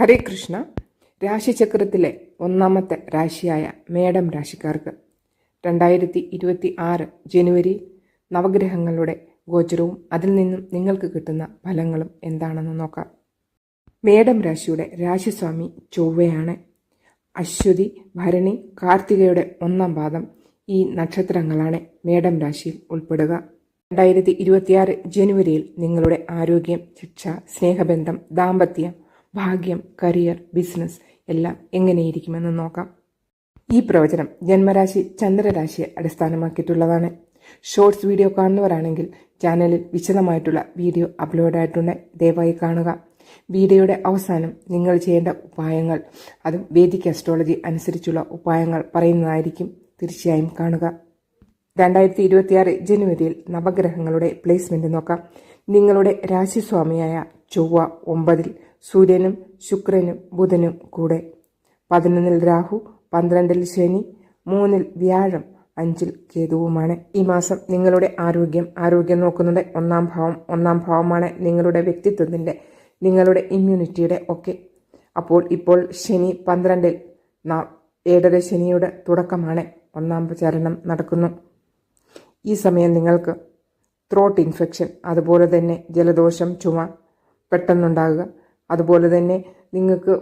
ഹരേ കൃഷ്ണ. രാശിചക്രത്തിലെ ഒന്നാമത്തെ രാശിയായ മേടം രാശിക്കാർക്ക് രണ്ടായിരത്തി ഇരുപത്തി ആറ് ജനുവരി നവഗ്രഹങ്ങളുടെ ഗോചരവും അതിൽ നിന്നും നിങ്ങൾക്ക് കിട്ടുന്ന ഫലങ്ങളും എന്താണെന്ന് നോക്കാം. മേടം രാശിയുടെ രാശിസ്വാമി ചൊവ്വയാണ്. അശ്വതി ഭരണി കാർത്തികയുടെ ഒന്നാം പാദം ഈ നക്ഷത്രങ്ങളാണ് മേടം രാശിയിൽ ഉൾപ്പെടുക. രണ്ടായിരത്തി ഇരുപത്തിയാറ് ജനുവരിയിൽ നിങ്ങളുടെ ആരോഗ്യം ശിക്ഷ സ്നേഹബന്ധം ദാമ്പത്യം ഭാഗ്യം കരിയർ ബിസിനസ് എല്ലാം എങ്ങനെയിരിക്കുമെന്ന് നോക്കാം. ഈ പ്രവചനം ജന്മരാശി ചന്ദ്രരാശിയെ അടിസ്ഥാനമാക്കിയിട്ടുള്ളതാണ്. ഷോർട്സ് വീഡിയോ കാണുന്നവരാണെങ്കിൽ ചാനലിൽ വിശദമായിട്ടുള്ള വീഡിയോ അപ്ലോഡ് ആയിട്ടുണ്ട് ദയവായി കാണുക. വീഡിയോയുടെ അവസാനം നിങ്ങൾ ചെയ്യേണ്ട ഉപായങ്ങൾ അതും വേദിക് അസ്ട്രോളജി അനുസരിച്ചുള്ള ഉപായങ്ങൾ പറയുന്നതായിരിക്കും. തീർച്ചയായും കാണുക. രണ്ടായിരത്തി ഇരുപത്തിയാറ് ജനുവരിയിൽ നവഗ്രഹങ്ങളുടെ പ്ലേസ്മെന്റ് നോക്കാം. നിങ്ങളുടെ രാശിസ്വാമിയായ ചൊവ്വ ഒമ്പതിൽ സൂര്യനും ശുക്രനും ബുധനും കൂടെ. പതിനൊന്നിൽ രാഹു പന്ത്രണ്ടിൽ ശനി മൂന്നിൽ വ്യാഴം അഞ്ചിൽ കേതുവുമാണ്. ഈ മാസം നിങ്ങളുടെ ആരോഗ്യം ആരോഗ്യം നോക്കുന്നത് ഒന്നാം ഭാവം ഒന്നാം ഭാവമാണ് നിങ്ങളുടെ വ്യക്തിത്വത്തിന്റെ നിങ്ങളുടെ ഇമ്മ്യൂണിറ്റിയുടെ ഒക്കെ. അപ്പോൾ ഇപ്പോൾ ശനി പന്ത്രണ്ടിൽ നാം ഏഴര ശനിയുടെ തുടക്കമാണ്. ഒന്നാം ചരണം നടക്കുന്നു. ഈ സമയം നിങ്ങൾക്ക് ത്രോട്ട് ഇൻഫെക്ഷൻ അതുപോലെ തന്നെ ജലദോഷം ചുമ പെട്ടെന്നുണ്ടാകുക. അതുപോലെ തന്നെ നിങ്ങൾക്ക്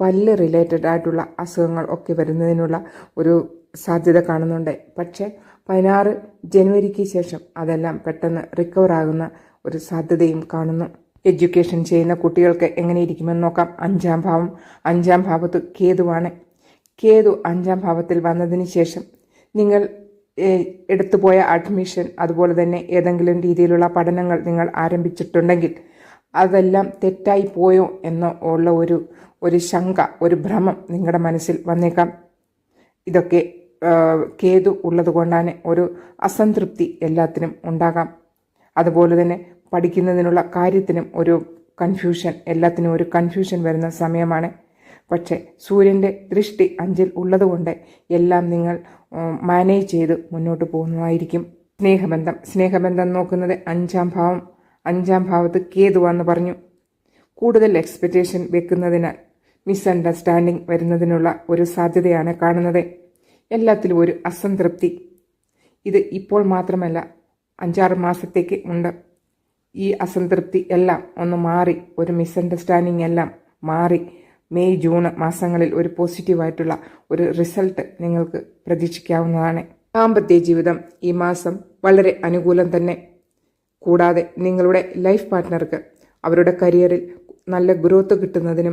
പല്ല് റിലേറ്റഡ് ആയിട്ടുള്ള അസുഖങ്ങൾ ഒക്കെ വരുന്നതിനുള്ള ഒരു സാധ്യത കാണുന്നുണ്ട്. പക്ഷേ പതിനാറ് ജനുവരിക്ക് ശേഷം അതെല്ലാം പെട്ടെന്ന് റിക്കവർ ആകുന്ന ഒരു സാധ്യതയും കാണുന്നു. എഡ്യൂക്കേഷൻ ചെയ്യുന്ന കുട്ടികൾക്ക് എങ്ങനെ ഇരിക്കുമെന്ന് നോക്കാം. അഞ്ചാം ഭാവം. അഞ്ചാം ഭാവത്ത് കേതുവാണ്. കേതു അഞ്ചാം ഭാവത്തിൽ വന്നതിന് ശേഷം നിങ്ങൾ എടുത്തുപോയ അഡ്മിഷൻ അതുപോലെ തന്നെ ഏതെങ്കിലും രീതിയിലുള്ള പഠനങ്ങൾ നിങ്ങൾ ആരംഭിച്ചിട്ടുണ്ടെങ്കിൽ അതെല്ലാം തെറ്റായി പോയോ എന്നോ ഉള്ള ഒരു ഒരു ശങ്ക ഒരു ഭ്രമം നിങ്ങളുടെ മനസ്സിൽ വന്നേക്കാം. ഇതൊക്കെ കേതു ഉള്ളത് കൊണ്ടാണ് ഒരു അസംതൃപ്തി എല്ലാത്തിനും ഉണ്ടാകാം. അതുപോലെ തന്നെ പഠിക്കുന്നതിനുള്ള കാര്യത്തിനും ഒരു കൺഫ്യൂഷൻ എല്ലാത്തിനും ഒരു കൺഫ്യൂഷൻ വരുന്ന സമയമാണ്. പക്ഷേ സൂര്യന്റെ ദൃഷ്ടി അഞ്ചിൽ ഉള്ളതുകൊണ്ട് എല്ലാം നിങ്ങൾ മാനേജ് ചെയ്ത് മുന്നോട്ട് പോകുന്നതായിരിക്കും. സ്നേഹബന്ധം. സ്നേഹബന്ധം നോക്കുന്നത് അഞ്ചാം ഭാവം. അഞ്ചാം ഭാവത്ത് കേതുവാന്ന് പറഞ്ഞു. കൂടുതൽ എക്സ്പെക്റ്റേഷൻ വെക്കുന്നതിനാൽ മിസ്അണ്ടർസ്റ്റാൻഡിംഗ് വരുന്നതിനുള്ള ഒരു സാധ്യതയാണ് കാണുന്നത്. എല്ലാത്തിലും ഒരു അസംതൃപ്തി. ഇത് ഇപ്പോൾ മാത്രമല്ല അഞ്ചാറ് മാസത്തേക്ക് ഉണ്ട്. ഈ അസംതൃപ്തി എല്ലാം ഒന്ന് മാറി ഒരു മിസ്അണ്ടർസ്റ്റാൻഡിംഗ് എല്ലാം മാറി. മെയ് ജൂൺ മാസങ്ങളിൽ ഒരു പോസിറ്റീവായിട്ടുള്ള ഒരു റിസൾട്ട് നിങ്ങൾക്ക് പ്രതീക്ഷിക്കാവുന്നതാണ്. ദാമ്പത്യ ജീവിതം ഈ മാസം വളരെ അനുകൂലം തന്നെ കൂടാതെ നിങ്ങളുടെ ലൈഫ് പാർട്ട്ണർക്ക് അവരുടെ കരിയറിൽ നല്ല ഗ്രോത്ത് കിട്ടുന്നതിനും